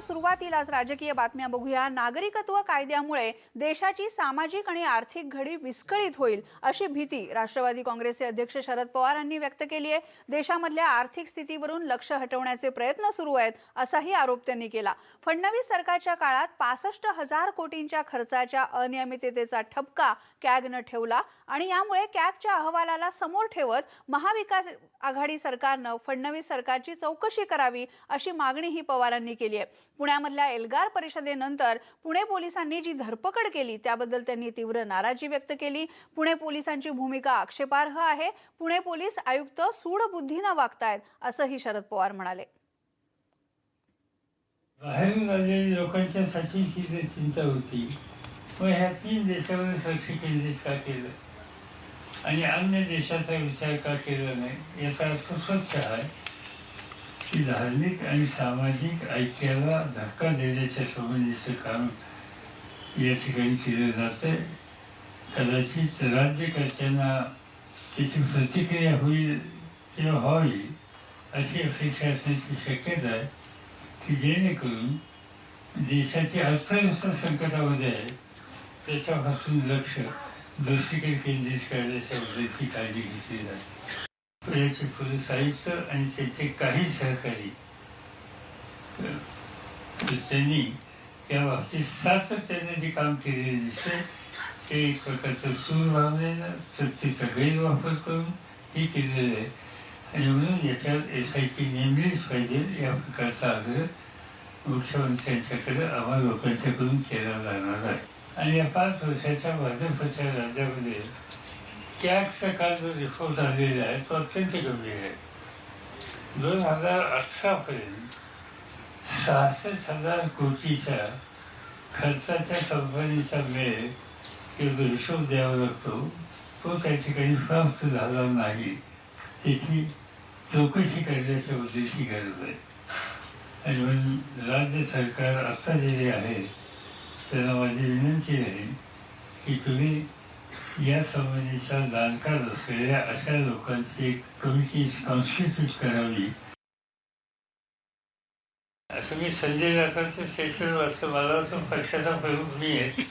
बुलेटिनच्या सुरुवातीलाच राजकीय बातम्या बघूया. नागरिकत्व कायद्यामुळे देशाची सामाजिक आणि आर्थिक घडी विस्कळीत होईल अशी भीती राष्ट्रवादी काँग्रेसचे अध्यक्ष शरद पवार यांनी व्यक्त केली आहे. देशामधल्या आर्थिक स्थितीवरून लक्ष हटवण्याचे प्रयत्न सुरू आहेत असाही आरोप त्यांनी केला. फडणवीस सरकारच्या काळात पासष्ट हजार कोटींच्या खर्चाच्या अनियमिततेचा ठपका कॅगनं ठेवला आणि यामुळे कॅगच्या अहवालाला समोर ठेवत महाविकास आघाडी सरकारनं फडणवीस सरकारची चौकशी करावी अशी मागणीही पवारांनी केली आहे. पुण्यामधल्या एल्गार परिषदेनंतर पुणे पोलिसांनी जी धरपकड केली त्याबद्दल त्यांनी तीव्र नाराजी व्यक्त केली. पुणे पोलिसांची भूमिका आक्षेपार्ह आहे. पुणे पोलीस आयुक्त सूडबुद्धीनं वागतायत असंही शरद पवार म्हणाले. बाहेरून आलेल्या लोकांच्यासाठी चिंता होती. मग ह्या तीन देशावर लक्ष केंद्रित का केलं? आणि अन्य देशाचा विचार का केला नाही? याचा अर्थ स्वच्छ आहे. की धार्मिक आणि सामाजिक ऐक्याला धक्का देण्याच्या संबंधीचं काम या ठिकाणी केलं जातंय कदाचित राज्यकर्त्यांना त्याची प्रतिक्रिया होईल किंवा व्हावी अशी अपेक्षा असण्याची शक्यता आहे की जेणेकरून देशाची अर्थव्यवस्था संकटामध्ये आहे त्याच्यापासून लक्ष दुसरीकडे केंद्रित करण्याच्या बद्दलची काळजी घेतली जाते पुण्याचे पोलीस आयुक्त आणि त्याचे काही सहकारी. त्यांनी या बाबतीत सातत्याने जे काम केलेले दिसते ते एक प्रकारचं सूर भावनेनं सत्तेचा गैरवापर करून हे केलेलं आहे. आणि म्हणून याच्यावर एस आय टी नेमलीच पाहिजे या प्रकारचा आग्रह मुख्यमंत्र्यांच्याकडे आम्हा लोकांच्याकडून केला जाणार आहे. आणि या पाच वर्षाच्या भाजपच्या राज्यामध्ये कॅगचा काल जो रिपोर्ट आलेला आहे तो अत्यंत गंभीर आहे दोन हजार अठरापर्यंत सहासष्ट हजार कोटीच्या खर्चाच्या कंपनीचा मेळ किंवा हिशोब द्यावा लागतो. तो त्या ठिकाणी प्राप्त झाला नाही. त्याची चौकशी करण्याच्या उद्देशी गरज आहे. आणि म्हणून राज्य सरकार आता जे आहे त्यांना माझी विनंती आहे की तुम्ही या संबंधीचा जाणकार असलेल्या अशा लोकांची एक कमिटी कॉन्स्टिट्यूट करावी. असं मी संजय जातांचं स्टेटमेंट वाचतो. मला वाटतं पक्षाचा प्रमुख मी आहे.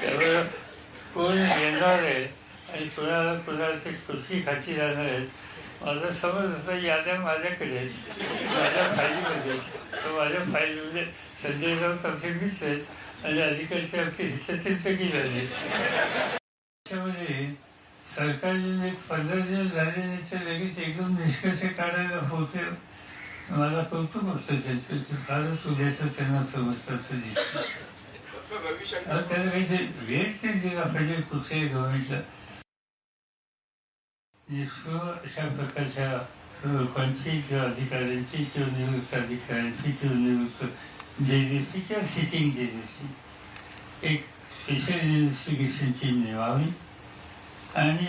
त्यामुळे कोण येणार आहे आणि कोणाला कुणाला ते कृषी खाती जाणार आहेत माझा समज असा याद्या माझ्याकडे माझ्या फाईलमध्ये तर माझ्या फाईलमध्ये संजय राऊत आमचे मित्र आहेत आणि अलीकडचे आमचे हितचिंतकी झाले. त्याच्यामध्ये सरकारने पंधरा दिवस झाले नाही तर लगेच एकदम निष्कर्ष काढायला होते. मला कौतुक होतं त्यांचं. ते फारच उद्याचं त्यांना समजतं असं दिसतं. अहो, त्याला काहीतरी वेळ ते दिला पाहिजे कुठल्याही गव्हर्नमेंटला अशा प्रकारच्या लोकांची किंवा अधिकाऱ्यांची किंवा निवृत्त अधिकाऱ्यांची किंवा निवृत्त जजेसची किंवा सिटिंग जजेसची एक स्पेशल इन्व्हेस्टिगेशन टीम नेमावी आणि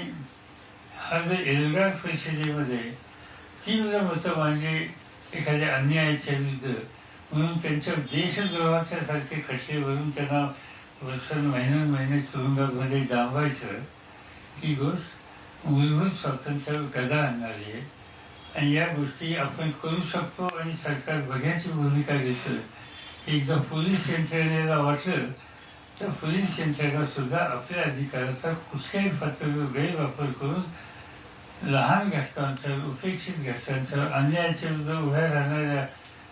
हा जो एल्गार परिषदेमध्ये तीव्र मतं मांडली एखाद्या अन्यायाच्या विरुद्ध म्हणून त्यांच्या देशद्रोहाच्या सारखे खटले भरून त्यांना वर्षान महिन्या महिने तुरुंगामध्ये डांबायचं ही गोष्ट मूलभूत स्वातंत्र्यावर गदा आणणारी आहे आणि या गोष्टी आपण करू शकतो आणि सरकार बघण्याची भूमिका घेतं एकदा पोलीस यंत्रणेला वाटलं तर पोलीस यंत्रणा सुद्धा आपल्या अधिकाराचा कुठल्याही पातळीवर गैरवापर करून लहान घटकांचं उपेक्षित घटकांचा अन्यायाच्या विरुद्ध उभ्या राहणाऱ्या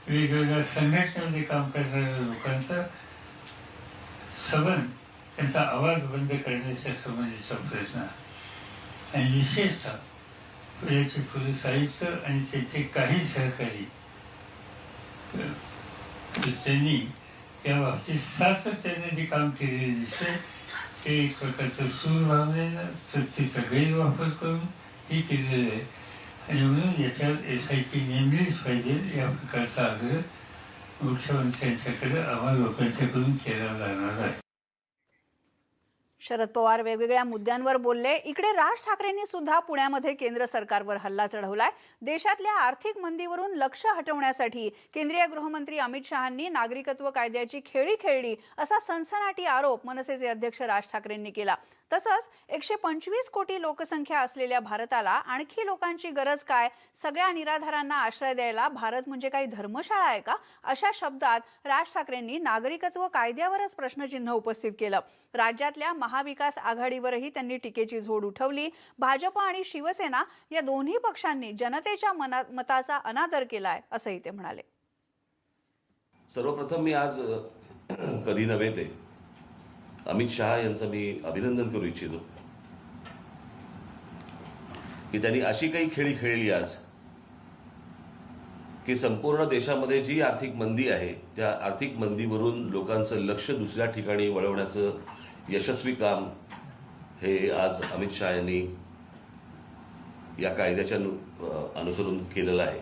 वेगवेगळ्या संघटनेमध्ये काम करणाऱ्या लोकांचा सबन त्यांचा आवाज बंद करण्याच्या संबंधीचा प्रयत्न आणि विशेषतः पुण्याचे पोलीस आयुक्त आणि त्यांचे काही सहकारी. त्यांनी या बाबतीत सातत्याने जे काम केलेले दिसते ते एक प्रकारचं सूर भावनेनं सत्तेचा गैरवापर करून हे केलेलं आहे. आणि म्हणून याच्यावर एस आय टी नेमलीच पाहिजे या प्रकारचा आग्रह मुख्यमंत्र्यांच्याकडे आम्हा लोकांच्याकडून केला जाणार आहे. शरद पवार वेगवेगळ्या मुद्द्यांवर बोलले. इकडे राज ठाकरेंनी सुद्धा पुण्यामध्ये केंद्र सरकारवर हल्ला चढवलाय. देशातल्या आर्थिक मंदीवरून लक्ष हटवण्यासाठी केंद्रीय गृहमंत्री अमित शहांनी नागरिकत्व कायद्याची खेळी खेळली असा सनसनाटी आरोप मनसेचे अध्यक्ष राज ठाकरेंनी केला. तसंच एकशे पंचवीस कोटी लोकसंख्या असलेल्या भारताला आणखी लोकांची गरज काय? सगळ्या निराधारांना आश्रय द्यायला भारत म्हणजे काही धर्मशाळा आहे का? अशा शब्दात राज ठाकरेंनी नागरिकत्व कायद्यावरच प्रश्नचिन्ह उपस्थित केलं. राज्यातल्या महाविकास आघाडीवरही त्यांनी टीकेची झोड उठवली. भाजप आणि शिवसेना या दोन्ही पक्षांनी जनतेच्या मनात मताचा अनादर केलाय असंही ते म्हणाले. सर्वप्रथम मी आज कधी नव्हे ते. अमित शहा यांचं मी अभिनंदन करू इच्छितो. की त्यांनी अशी काही खेळी खेळली आज की संपूर्ण देशामध्ये जी आर्थिक मंदी आहे त्या आर्थिक मंदीवरून लोकांचं लक्ष दुसऱ्या ठिकाणी वळवण्याचं यशस्वी काम हे आज अमित शहा यांनी या कायद्याच्या अनुसरून केलेलं आहे.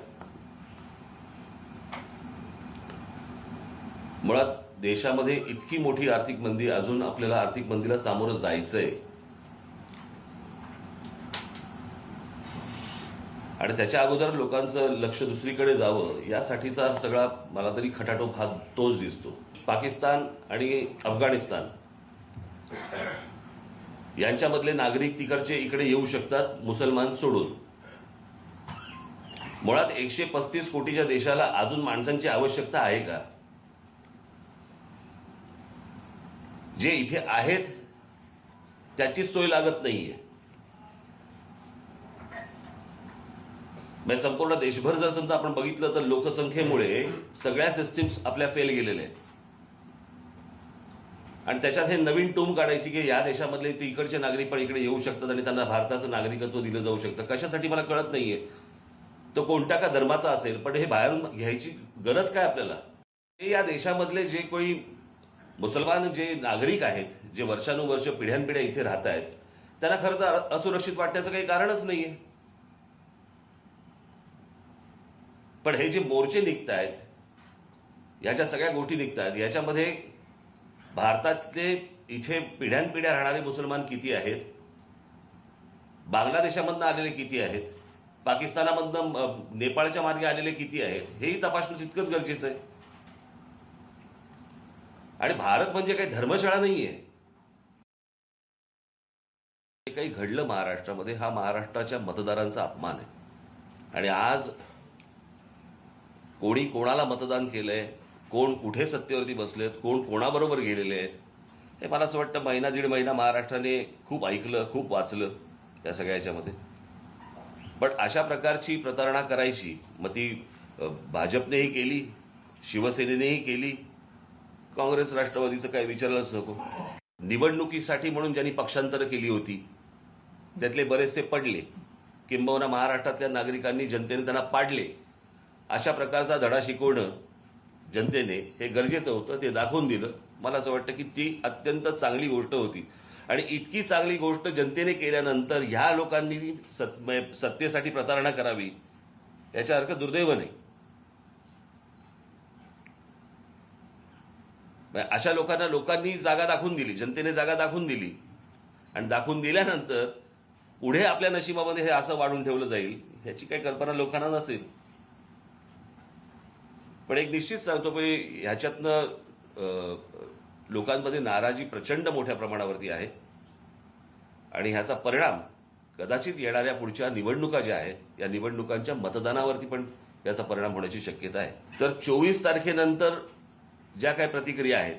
मुळात देशामध्ये इतकी मोठी आर्थिक मंदी अजून आपल्याला आर्थिक मंदीला सामोरं जायचंय. आणि त्याच्या अगोदर लोकांचं लक्ष दुसरीकडे जावं यासाठीचा सगळा मला तरी खटाटोप हा तोच दिसतो. पाकिस्तान आणि अफगाणिस्तान यांच्यामधले नागरिक तिकडचे इकडे येऊ शकतात मुसलमान सोडून. मुळात एकशे पस्तीस कोटीच्या देशाला अजून माणसांची आवश्यकता आहे का? जे इथे आहेत त्याचीच सोय लागत नाहीये. म्हणजे संपूर्ण देशभर जर समजा आपण बघितलं तर लोकसंख्येमुळे सगळ्या सिस्टीम्स आपल्या फेल गेलेल्या आहेत. आणि त्याच्यात हे नवीन टोम काढायची की या देशामधले ते इकडचे नागरिक पण इकडे येऊ शकतात आणि त्यांना भारताचं नागरिकत्व दिलं जाऊ शकतं. कशासाठी मला कळत नाहीये. तो कोणत्या का धर्माचा असेल पण हे बाहेरून घ्यायची गरज काय आपल्याला? हे या देशामधले जे कोणी मुसलमान जे नागरिक आहेत जे वर्षानुवर्ष पिढ्यानपिढ्या इथे राहत आहेत त्यांना खरं तर असुरक्षित वाटण्याचं काही कारणच नाहीये. पण हे जे मोर्चे निघत आहेत ह्याच्या सगळ्या गोष्टी निघत आहेत याच्यामध्ये भारतातले इथे पिढ्यानपिढ्या राहणारे मुसलमान किती आहेत? बांगलादेशामधनं आलेले किती आहेत? पाकिस्तानामधनं नेपाळच्या मार्गे आलेले किती आहेत? हेही तपासणं तितकंच गरजेचं आहे. आणि भारत म्हणजे काही धर्मशाळा नाहीये. जे काही घडलं महाराष्ट्रामध्ये हा महाराष्ट्राच्या मतदारांचा अपमान आहे. आणि आज कोणी कोणाला मतदान केलंय? कोण कुठे सत्तेवरती बसलेत कोण कोणाबरोबर गेलेले आहेत हे मला असं वाटतं महिना दीड महिना महाराष्ट्राने खूप ऐकलं खूप वाचलं या सगळ्या याच्यामध्ये. पण अशा प्रकारची प्रतारणा करायची मग ती भाजपनेही केली शिवसेनेनेही केली काँग्रेस राष्ट्रवादीचं काही विचारलंच नको. निवडणुकीसाठी म्हणून ज्यांनी पक्षांतरं केली होती त्यातले बरेचसे पडले. किंबहुना महाराष्ट्रातल्या नागरिकांनी जनतेने त्यांना पाडले. अशा प्रकारचा धडा शिकवणं जनतेने हे गरजेचं होतं ते दाखवून दिलं. मला असं वाटतं की ती अत्यंत चांगली गोष्ट होती. आणि इतकी चांगली गोष्ट जनतेने केल्यानंतर ह्या लोकांनी सत- सत्तेसाठी प्रतारणा करावी याच्यासारखं अर्थ दुर्दैव नाही. अशा लोकांना लोकांनी जागा दाखवून दिली जनतेने जागा दाखवून दिली. आणि दाखवून दिल्यानंतर पुढे आपल्या नशिबामध्ये हे असं वाढून ठेवलं जाईल ह्याची काही कल्पना लोकांना नसेल. पण एक निश्चित सांगतो की ह्याच्यातनं लोकांमध्ये नाराजी प्रचंड मोठ्या प्रमाणावरती आहे. आणि ह्याचा परिणाम कदाचित येणाऱ्या पुढच्या निवडणुका ज्या आहेत या निवडणुकांच्या मतदानावरती पण याचा परिणाम होण्याची शक्यता आहे. तर चोवीस तारखेनंतर ज्या काही प्रतिक्रिया आहेत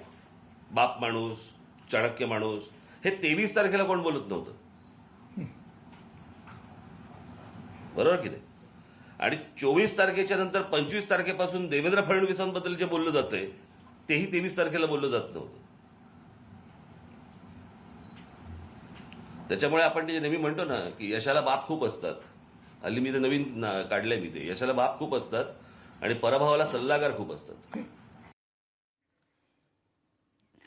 बाप माणूस चाणक्य माणूस हे तेवीस तारखेला कोण बोलत नव्हतं? बरोबर की नाही? आणि चोवीस तारखेच्या नंतर पंचवीस तारखेपासून देवेंद्र फडणवीसांबद्दल जे बोललं जातंय तेही तेवीस तारखेला बोललं जात नव्हतं. त्याच्यामुळे आपण ते नेहमी म्हणतो ना की यशाला बाप खूप असतात. हल्ली मी ते नवीन काढले मी ते. यशाला बाप खूप असतात आणि पराभवाला सल्लागार खूप असतात.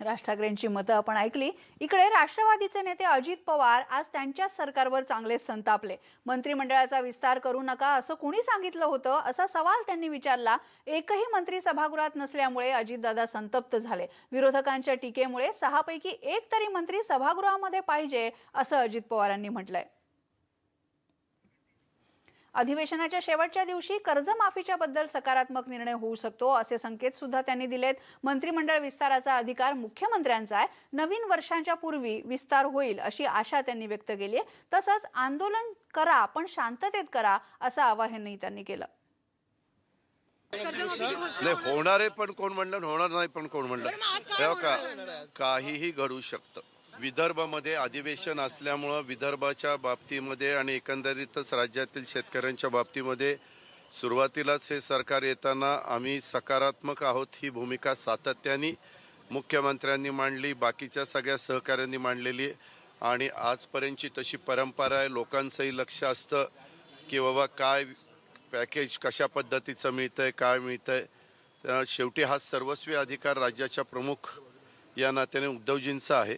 राज ठाकरेंची मतं आपण ऐकली. इकडे राष्ट्रवादीचे नेते अजित पवार आज त्यांच्याच सरकारवर चांगलेच संतापले. मंत्रिमंडळाचा विस्तार करू नका असं कुणी सांगितलं होतं? असा सवाल त्यांनी विचारला. एकही मंत्री सभागृहात नसल्यामुळे अजितदादा संतप्त झाले. विरोधकांच्या टीकेमुळे सहापैकी एक तरी मंत्री सभागृहामध्ये पाहिजे असं अजित पवारांनी म्हटलंय. अधिवेशनाच्या शेवटच्या दिवशी कर्जमाफीच्या बद्दल सकारात्मक निर्णय होऊ शकतो असे संकेत सुद्धा त्यांनी दिलेत. मंत्रिमंडळ विस्ताराचा अधिकार मुख्यमंत्र्यांचा आहे. नवीन वर्षांच्या पूर्वी विस्तार होईल अशी आशा त्यांनी व्यक्त केली आहे. तसंच आंदोलन करा पण शांततेत करा असं आवाहनही त्यांनी केलं. नाही होणार आहे पण कोण म्हणलं होणार नाही पण कोण म्हणलं? काहीही घडू शकतं. विदर्भामध्ये अधिवेशन असल्यामुळं विदर्भाच्या बाबतीमध्ये आणि एकंदरीतच राज्यातील शेतकऱ्यांच्या बाबतीमध्ये सुरुवातीलाच हे सरकार येताना आम्ही सकारात्मक आहोत ही भूमिका सातत्याने मुख्यमंत्र्यांनी मांडली बाकीच्या सगळ्या सहकाऱ्यांनी मांडलेली आहे. आणि आजपर्यंतची तशी परंपरा आहे लोकांचंही लक्ष असतं की बाबा काय पॅकेज कशा पद्धतीचं मिळतं आहे काय मिळतं आहे शेवटी हा सर्वस्वी अधिकार राज्याच्या प्रमुख या नात्याने उद्धवजींचा आहे.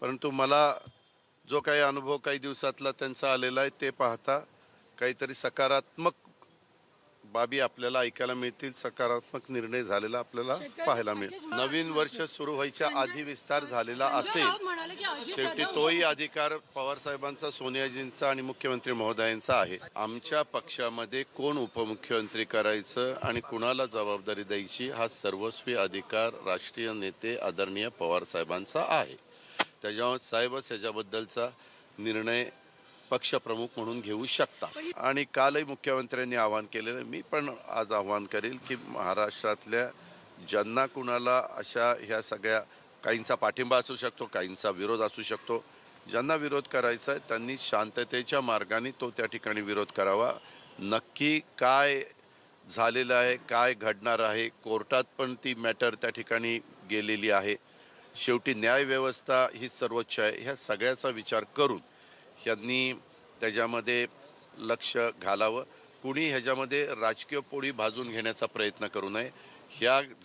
परंतु मला जो काही अनुभव काही दिवसातला त्यांचा आलेला आहे ते पाहता काहीतरी सकारात्मक बाबी आपल्याला ऐकायला मिळतील सकारात्मक निर्णय झालेला आपल्याला पाहायला मिळेल. नवीन वर्ष सुरू व्हायच्या आधी विस्तार झालेला असेल. शेवटी तोही अधिकार पवार साहेबांचा सोनियाजींचा आणि मुख्यमंत्री महोदयांचा आहे. आमच्या पक्षामध्ये कोण उपमुख्यमंत्री करायचं आणि कुणाला जबाबदारी द्यायची हा सर्वस्वी अधिकार राष्ट्रीय नेते आदरणीय पवार साहेबांचा आहे. त्याच्यामुळे साहेबच याच्याबद्दलचा निर्णय पक्षप्रमुख म्हणून घेऊ शकता आणि कालही मुख्यमंत्र्यांनी आवाहन केलेलं आहे. मी पण आज आवाहन करेल की महाराष्ट्रातल्या ज्यांना कुणाला अशा ह्या सगळ्या काहींचा पाठिंबा असू शकतो काहींचा विरोध असू शकतो ज्यांना विरोध करायचा आहे त्यांनी शांततेच्या मार्गाने तो त्या ठिकाणी विरोध करावा नक्की काय झालेलं आहे काय घडणार आहे कोर्टात पण ती मॅटर त्या ठिकाणी गेलेली आहे शेवटी न्यायव्यवस्था ही सर्वोच्च आहे. ह्या सगळ्याचा विचार करून ह्यांनी त्याच्यामध्ये लक्ष घालावं. कुणी ह्याच्यामध्ये राजकीय पोळी भाजून घेण्याचा प्रयत्न करू नये. ह्या